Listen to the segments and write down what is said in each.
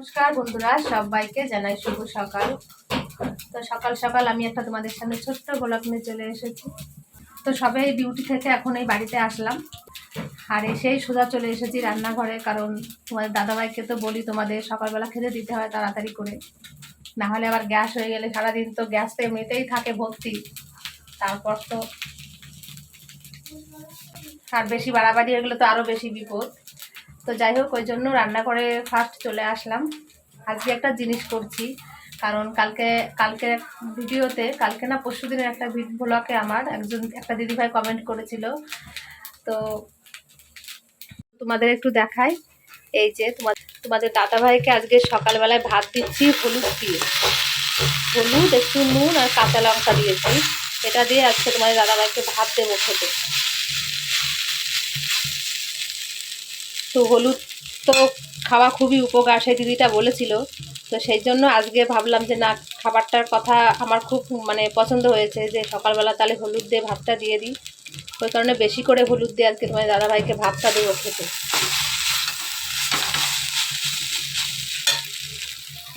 নমস্কার বন্ধুরা, সবাইকে জানাই শুভ সকাল। তো সকাল সকাল আমি একটা তোমাদের সামনে ছোট্ট গোলাপ নিয়ে চলে এসেছি। তো সবে এই ডিউটি থেকে এখন এই বাড়িতে আসলাম। আর এসেই সোজা চলে এসেছি রান্নাঘরে, কারণ তোমাদের দাদাভাইকে তো বলি তোমাদের সকালবেলা খেতে দিতে হয় তাড়াতাড়ি করে। না হলে আবার গ্যাস হয়ে গেলে সারাদিন তো গ্যাস তো এমনিতেই থাকে ভর্তি। তারপর তো আর বেশি বাড়াবাড়ি হয়ে গেলে তো আরও বেশি বিপদ। তো যাই হোক, ওই জন্য রান্না করে ফার্স্ট চলে আসলাম। আজকে একটা জিনিস করছি, কারণ কালকে কালকে ভিডিওতে, কালকে না পরশু দিনের একটা ব্লগে আমার একজন, একটা দিদিভাই কমেন্ট করেছিল। তো তোমাদের একটু দেখাই। এই যে তোমার তোমাদের দাদাভাইকে আজকে সকালবেলায় ভাত দিচ্ছি হলুদ দিয়ে। হলুদ, একটু নুন আর কাঁচা লঙ্কা দিয়েছি। এটা দিয়ে আজকে তোমাদের দাদাভাইকে ভাত দেবো খেতে। তো হলুদ তো খাওয়া খুবই উপকার, সেই দিদিটা বলেছিল। তো সেই জন্য আজকে ভাবলাম যে না, খাবারটার কথা আমার খুব মানে পছন্দ হয়েছে যে সকালবেলা তাহলে হলুদ দিয়ে ভাতটা দিয়ে দিই। ওই কারণে বেশি করে হলুদ দিয়ে আজকে তোমার দাদাভাইকে ভাতটা দেবো খেতে।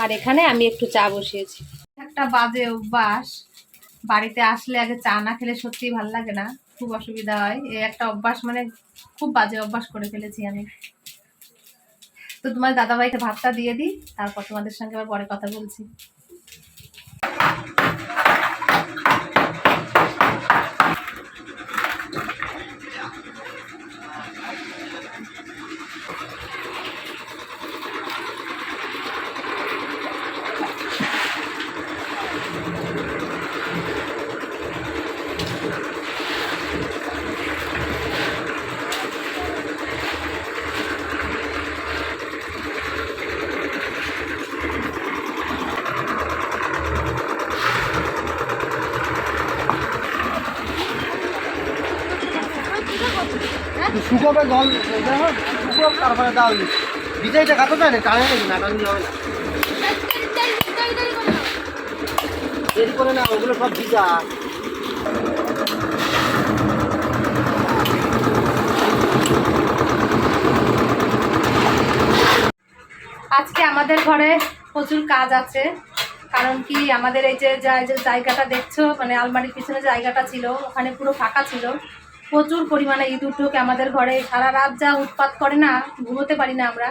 আর এখানে আমি একটু চা বসিয়েছি। একটা বাজে অভ্যাস। বাড়িতে আসলে আগে চা না খেলে সত্যিই ভালো লাগে না। খুব অসুবিধা হয়। এই একটা অভ্যাস মানে খুব বাজে অভ্যাস করে ফেলেছি আমি। তো তোমার দাদাভাইকে ভাতটা দিয়ে দিই, তারপর তোমাদের সঙ্গে আবার পরে কথা বলছি। না। ওগুলো আজকে আমাদের ঘরে প্রচুর কাজ আছে, কারণ কি আমাদের এই যে জায়গাটা দেখছ মানে আলমারির পিছনে জায়গাটা ছিল, ওখানে পুরো ফাঁকা ছিল। প্রচুর পরিমাণে ইঁদুর ঢোকে আমাদের ঘরে সারা রাত যা উৎপাত করে না, ঘুমোতে পারি না আমরা।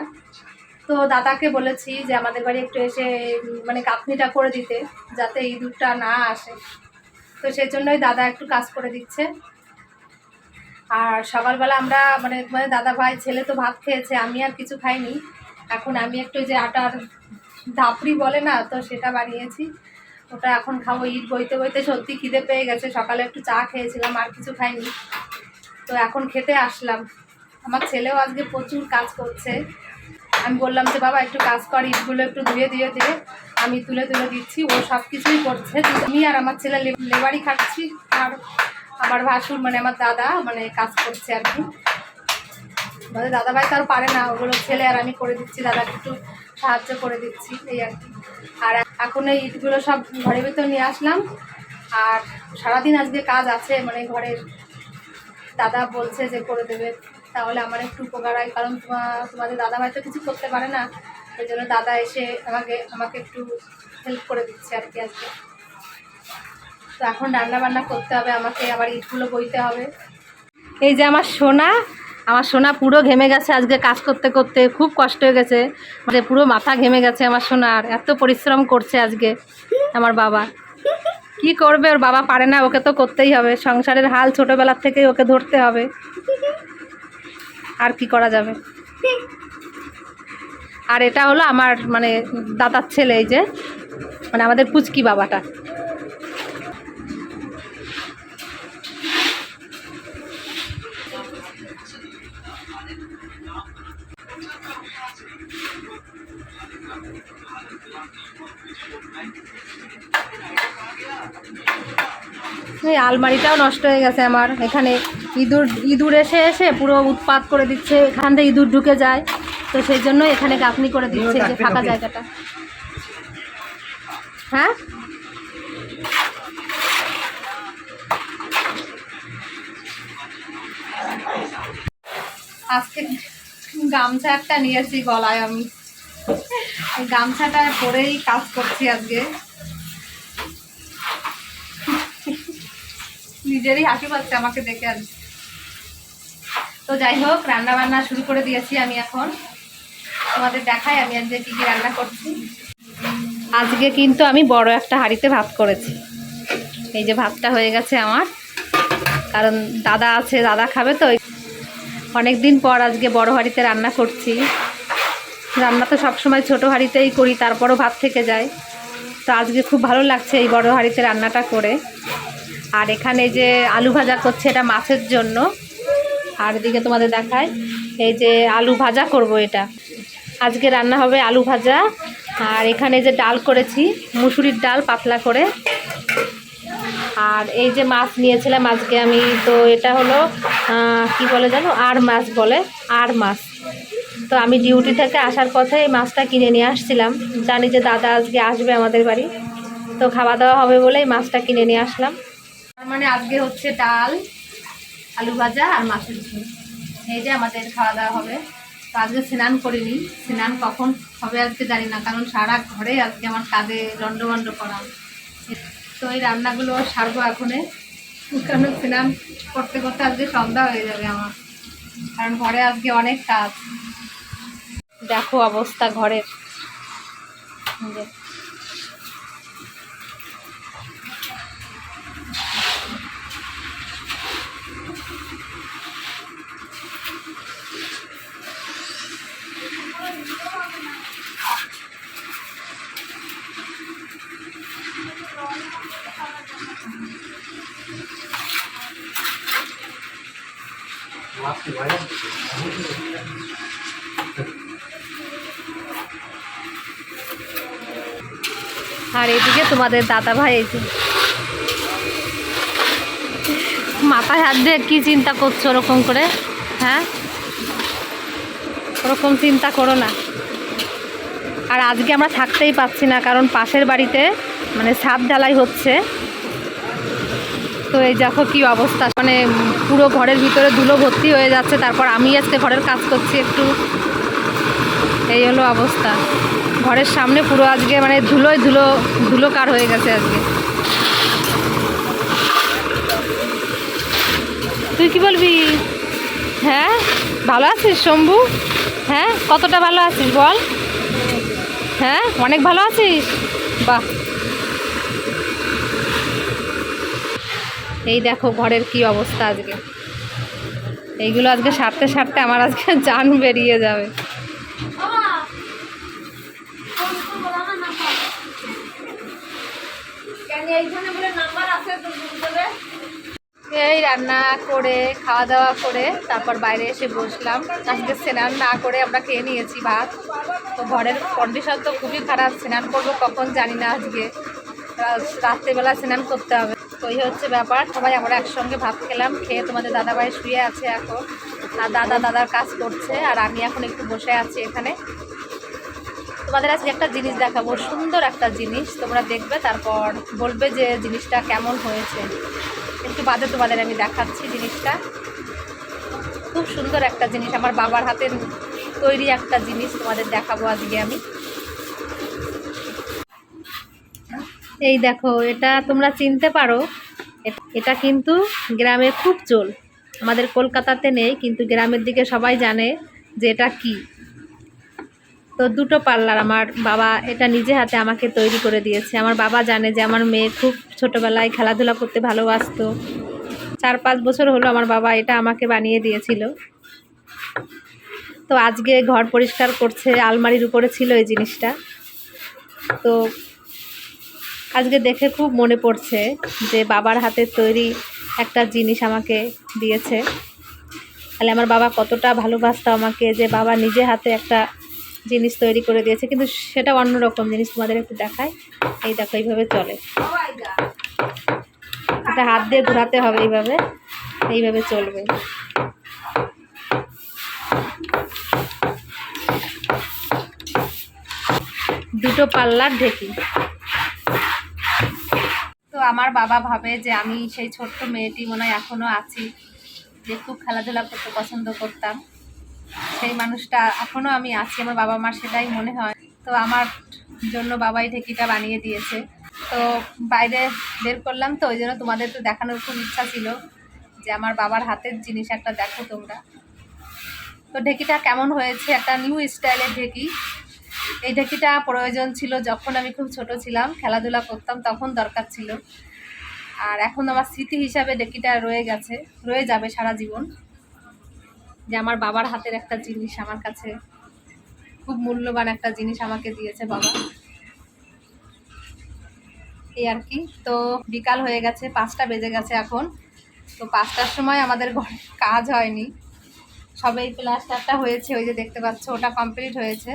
তো দাদাকে বলেছি যে আমাদের বাড়ি একটু এসে মানে কাপনিটা করে দিতে, যাতে ইঁদুরটা না আসে। তো সেই জন্যই দাদা একটু কাজ করে দিচ্ছে। আর সকালবেলা আমরা মানে মানে দাদা ভাই, ছেলে তো ভাত খেয়েছে, আমি আর কিছু খাইনি। এখন আমি একটু যে আটার ধাপড়ি বলে না, তো সেটা বানিয়েছি। ওটা এখন খাব, ইট বইতে বইতে সত্যি খিদে পেয়ে গেছে। সকালে একটু চা খেয়েছিলাম, আর কিছু খাইনি। তো এখন খেতে আসলাম। আমার ছেলেও আজকে প্রচুর কাজ করছে। আমি বললাম যে, বাবা, একটু কাজ কর, ইটগুলো একটু ধুয়ে দিয়ে দে। আমি তুলে তুলে দিচ্ছি, ও সব কিছুই করছে। আমি আর আমার ছেলে লে- লেবারি খাচ্ছি, আর আমার ভাসুর মানে আমার দাদা মানে কাজ করছে আর কি। মানে দাদাভাই তো আর পারে না, ওগুলো ছেলে আর আমি করে দিচ্ছি, দাদাকে একটু সাহায্য করে দিচ্ছি, এই আর কি। আর এখন এই ইটগুলো সব ঘরের ভেতর নিয়ে আসলাম। আর সারাদিন আজকে কাজ আছে মানে ঘরের দাদা বলছে যে করে দেবে, তাহলে আমার একটু উপকার হয়, কারণ তোমা- তোমাদের দাদা হয়তো কিছু করতে পারে না। ওই জন্য দাদা এসে আমাকে আমাকে একটু হেল্প করে দিচ্ছে আর কি আজকে। তো এখন রান্না বান্না করতে হবে, আমাকে আবার ইটগুলো বইতে হবে। এই যে আমার সোনা আমার সোনা পুরো ঘেমে গেছে আজকে কাজ করতে করতে, খুব কষ্ট হয়ে গেছে। মানে পুরো মাথা ঘেমে গেছে আমার সোনার, এত পরিশ্রম করছে আজকে আমার বাবা। কি করবে? ওর বাবা পারে না, ওকে তো করতেই হবে। সংসারের হাল ছোটোবেলার থেকেই ওকে ধরতে হবে। আর কি করা যাবে? আর এটা হলো আমার মানে দাদার ছেলে এই যে মানে আমাদের পুচকি বাবাটা। এই আলমারিটাও নষ্ট হয়ে গেছে আমার। এখানে ইঁদুর ইঁদুর এসে এসে পুরো উৎপাত করে দিচ্ছে। এখান থেকে ইঁদুর ঢুকে যায়। তো সেই জন্য এখানে গাঁথনি করে দিচ্ছে যে ফাঁকা জায়গাটা। হ্যাঁ? আজকে গামছা একটা নিয়েছি গলায় আমি। গামছাটা পরেই কাজ করছি আজকে। নিজেরই হাসি পাচ্ছে আমাকে দেখে আর তো যাই হোক রান্না বান্না শুরু করে দিয়েছি আমি এখন। তোমাদের দেখাই আমি আজকে কী কী রান্না করছি। আজকে কিন্তু আমি বড় একটা হাঁড়িতে ভাত করেছি। এই যে ভাতটা হয়ে গেছে আমার। কারণ দাদা আছে, দাদা খাবে তো। অনেক দিন পর আজকে বড় হাঁড়িতে রান্না করছি। রান্না তো সবসময় ছোটো হাঁড়িতেই করি, তারপরও ভাত থেকে যায়। তো আজকে খুব ভালো লাগছে এই বড় হাঁড়িতে রান্নাটা করে। আর এখানে যে আলু ভাজা করছে এটা মাছের জন্য। আর এদিকে তোমাদের দেখায়, এই যে আলু ভাজা করব এটা। আজকে রান্না হবে আলু ভাজা। আর এখানে যে ডাল করেছি, মুসুরির ডাল পাতলা করে। আর এই যে মাছ নিয়েছিলাম আজকে আমি, তো এটা হলো কি বলে জানো? আর মাছ বলে, আর মাছ। তো আমি ডিউটি থেকে আসার পথে এই মাছটা কিনে নিয়ে আসছিলাম। জানি যে দাদা আজকে আসবে আমাদের বাড়ি। তো খাওয়া দাওয়া হবে বলে এই মাছটা কিনে নিয়ে আসলাম। মানে আজকে হচ্ছে ডাল, আলু ভাজা আর মাছের ঝোল। এই যে আমাদের খাওয়া দাওয়া হবে। তো আজকে স্নান করিনি। স্নান কখন হবে আজকে জানি না, কারণ সারা ঘরে আজকে আমার কাজে লন্ডভন্ড করা। তো এই রান্নাগুলো সারবো এখনে। কারণ স্নান করতে করতে আজকে সন্ধ্যা হয়ে যাবে আমার। কারণ ঘরে আজকে অনেক কাজ। দেখো অবস্থা ঘরের। আর এদিকে তোমাদের দাদা ভাই এই যে। মাথায় হাত দিয়ে কি চিন্তা করছ ওরকম করে? হ্যাঁ? ওরকম চিন্তা করো না। আর আজকে আমরা থাকতেই পাচ্ছি না, কারণ পাশের বাড়িতে মানে ছাদ ঢালাই হচ্ছে। তো এই দেখো কি অবস্থা। মানে পুরো ঘরের ভিতরে ধুলো ভর্তি হয়ে যাচ্ছে, তারপর আমি আজকে ঘরের কাজ করছি একটু। এই হলো অবস্থা। ঘরের সামনে পুরো আজকে মানে ধুলোয় ধুলো ধুলো কার হয়ে গেছে আজকে। তুই কি বলবি? হ্যাঁ? ভালো আছিস শম্ভু? হ্যাঁ? কতটা ভালো আছিস বল। হ্যাঁ? অনেক ভালো আছিস? বাহ। এই দেখো ঘরের কি অবস্থা আজকে। এইগুলো আজকে সারতে সারতে আমার আজকে জান বেরিয়ে যাবে। এই রান্না করে, খাওয়া দাওয়া করে, তারপর বাইরে এসে বসলাম। আজকে স্নান না করে আমরা খেয়ে নিয়েছি ভাত। তো ঘরের কন্ডিশন তো খুবই খারাপ, স্নান করব কখন জানি না আজকে। রাত্রেবেলা স্নান করতে হবে। তো এই হচ্ছে ব্যাপার, সবাই আমরা একসঙ্গে ভাত খেলাম, খেয়ে তোমাদের দাদাভাই শুয়ে আছে এখন। আর দাদা দাদার কাজ করছে, আর আমি এখন একটু বসে আছি এখানে। তোমাদের আজকে একটা জিনিস দেখাবো, সুন্দর একটা জিনিস। তোমরা দেখবে, তারপর বলবে যে জিনিসটা কেমন হয়েছে। একটু বাদে তোমাদের আমি দেখাচ্ছি জিনিসটা। খুব সুন্দর একটা জিনিস, আমার বাবার হাতের তৈরি একটা জিনিস তোমাদের দেখাবো আজকে আমি। এই দেখো, এটা তোমরা চিনতে পারো, এটা কিন্তু গ্রামে খুব চল। আমাদের কলকাতাতে নেই, কিন্তু গ্রামের দিকে সবাই জানে যে এটা কি। তো দুটো পার্লার আমার বাবা এটা নিজে হাতে আমাকে তৈরি করে দিয়েছে। আমার বাবা জানে যে আমার মেয়ে খুব ছোটোবেলায় খেলাধুলা করতে ভালোবাসতো। চার পাঁচ বছর হলো আমার বাবা এটা আমাকে বানিয়ে দিয়েছিল। তো আজকে ঘর পরিষ্কার করছে, আলমারির উপরে ছিল এই জিনিসটা। তো আজকে দেখে খুব মনে পড়ছে যে বাবার হাতের তৈরি একটা জিনিস আমাকে দিয়েছে। তাহলে আমার বাবা কতটা ভালোবাসতো আমাকে যে বাবা নিজে হাতে একটা জিনিস তৈরি করে দিয়েছে, কিন্তু সেটা অন্যরকম জিনিস তোমাদের একটু দেখায় এই দেখো, এইভাবে চলে। এটা হাত দিয়ে ঘোরাতে হবে এইভাবে এইভাবে চলবে। দুটো পাল্লার ঢেকি। তো আমার বাবা ভাবে যে আমি সেই ছোট্ট মেয়েটি মনে হয় এখনও আছি, যে খুব খেলাধুলা করতে পছন্দ করতাম। সেই মানুষটা এখনও আমি আছি, আমার বাবা মার সেটাই মনে হয়। তো আমার জন্য বাবাই ঢেকিটা বানিয়ে দিয়েছে। তো বাইরে বের করলাম তো, ওই জন্য তোমাদের তো দেখানোর খুব ইচ্ছা ছিল যে আমার বাবার হাতের জিনিস একটা দেখো তোমরা। তো ঢেকিটা কেমন হয়েছে? একটা নিউ স্টাইলের ঢেকি। এই ঢেকিটা প্রয়োজন ছিল যখন আমি খুব ছোট ছিলাম, খেলাধুলা করতাম তখন দরকার ছিল। আর এখন আমার স্মৃতি হিসাবে ঢেকিটা রয়ে গেছে, রয়ে যাবে সারা জীবন। যে আমার বাবার হাতের একটা জিনিস আমার কাছে, খুব মূল্যবান একটা জিনিস আমাকে দিয়েছে বাবা। এই আর কি। তো বিকাল হয়ে গেছে, পাঁচটা বেজে গেছে এখন। তো পাঁচটার সময় আমাদের ঘরে কাজ হয়নি। সবে প্লাস্টারটা হয়েছে, ওই যে দেখতে পাচ্ছ, ওটা কমপ্লিট হয়েছে।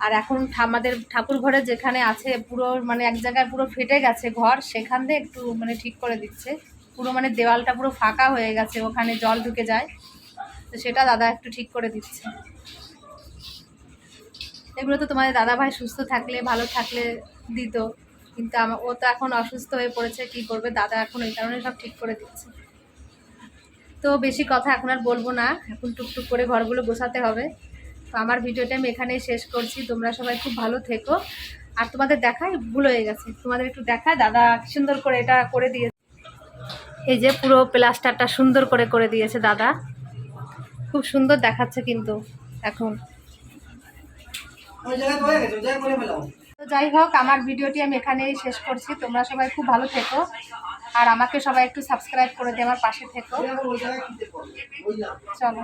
আর এখন আমাদের ঠাকুর ঘরে যেখানে আছে, পুরো মানে এক জায়গায় পুরো ফেটে গেছে ঘর, সেখান দিয়ে একটু মানে ঠিক করে দিচ্ছে। পুরো মানে দেওয়ালটা পুরো ফাঁকা হয়ে গেছে, ওখানে জল ঢুকে যায়। তো সেটা দাদা একটু ঠিক করে দিচ্ছে। এগুলো তো তোমাদের দাদা ভাই সুস্থ থাকলে, ভালো থাকলে দিত। কিন্তু আমার ও তো এখন অসুস্থ হয়ে পড়েছে, কি করবে? দাদা এখন এই কারণে সব ঠিক করে দিচ্ছে। তো বেশি কথা এখন আর বলব না। এখন টুকটুক করে ঘরগুলো গোছাতে হবে। তো আমার ভিডিওটা আমি এখানেই শেষ করছি। তোমরা সবাই খুব ভালো থেকো। আর তোমাদের দেখায় ভুল হয়ে গেছে। তোমাদের একটু দেখায়। দাদা সুন্দর করে এটা করে দিয়েছে। এই যে পুরো প্লাস্টারটা সুন্দর করে করে দিয়েছে দাদা। খুব সুন্দর দেখাচ্ছে কিন্তু এখন। তো যাই হোক আমার ভিডিওটি আমি এখানেই শেষ করছি। তোমরা সবাই খুব ভালো থেকো। আর আমাকে সবাই একটু সাবস্ক্রাইব করে দিয়ে আমার পাশে থেকো। চলো।